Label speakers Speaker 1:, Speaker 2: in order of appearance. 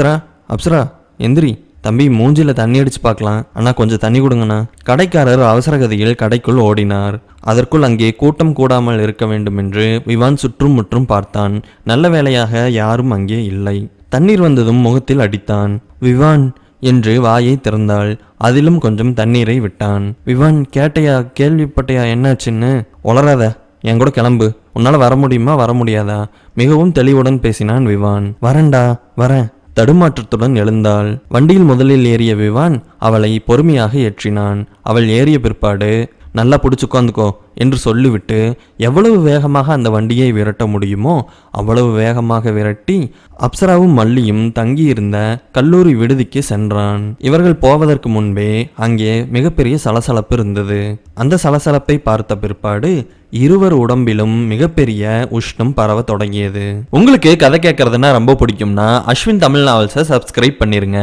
Speaker 1: அப்சரா அப்சரா எந்திரி. தம்பி மூஞ்சில தண்ணி அடிச்சு பார்க்கலாம் ஆனால் கொஞ்சம் தண்ணி கொடுங்கண்ணா. கடைக்காரர் அவசரகதியில் கடைக்குள் ஓடினார். அதற்குள் அங்கே கூட்டம் கூடாமல் இருக்க வேண்டும் என்று விவான் சுற்றும் முற்றும் பார்த்தான். நல்ல வேலையாக யாரும் அங்கே இல்லை. தண்ணீர் வந்ததும் முகத்தில் அடித்தான். விவான் என்று வாயை திறந்தாள். அதிலும் கொஞ்சம் தண்ணீரை விட்டான். விவான் கேட்டையா? கேள்விப்பட்டையா? என்னாச்சுன்னு? உளராத என் கூட கிளம்பு. உன்னால் வர முடியுமா? வர முடியாதா? மிகவும் தெளிவுடன் பேசினான் விவான். வரேன்டா. வரேன். தடுமாற்றத்துடன் எழுந்தாள். வண்டியில் முதலில் ஏறிய விவான் அவளை பொறுமையாக ஏற்றினான். அவள் ஏறிய பிற்பாடு நல்லா பிடிச்சி உட்காந்துக்கோ என்று சொல்லிவிட்டு எவ்வளவு வேகமாக அந்த வண்டியை விரட்ட முடியுமோ அவ்வளவு வேகமாக விரட்டி அப்சராவும் மல்லியும் தங்கியிருந்த கல்லூரி விடுதிக்கு சென்றான். இவர்கள் போவதற்கு முன்பே அங்கே மிகப்பெரிய சலசலப்பு இருந்தது. அந்த சலசலப்பை பார்த்த பிற்பாடு இருவர் உடம்பிலும் மிகப்பெரிய உஷ்ணம் பரவ தொடங்கியது. உங்களுக்கு கதை கேட்கறதுன்னா ரொம்ப பிடிக்கும்னா அஸ்வின் தமிழ் நாவல்ஸை சப்ஸ்கிரைப் பண்ணிருங்க.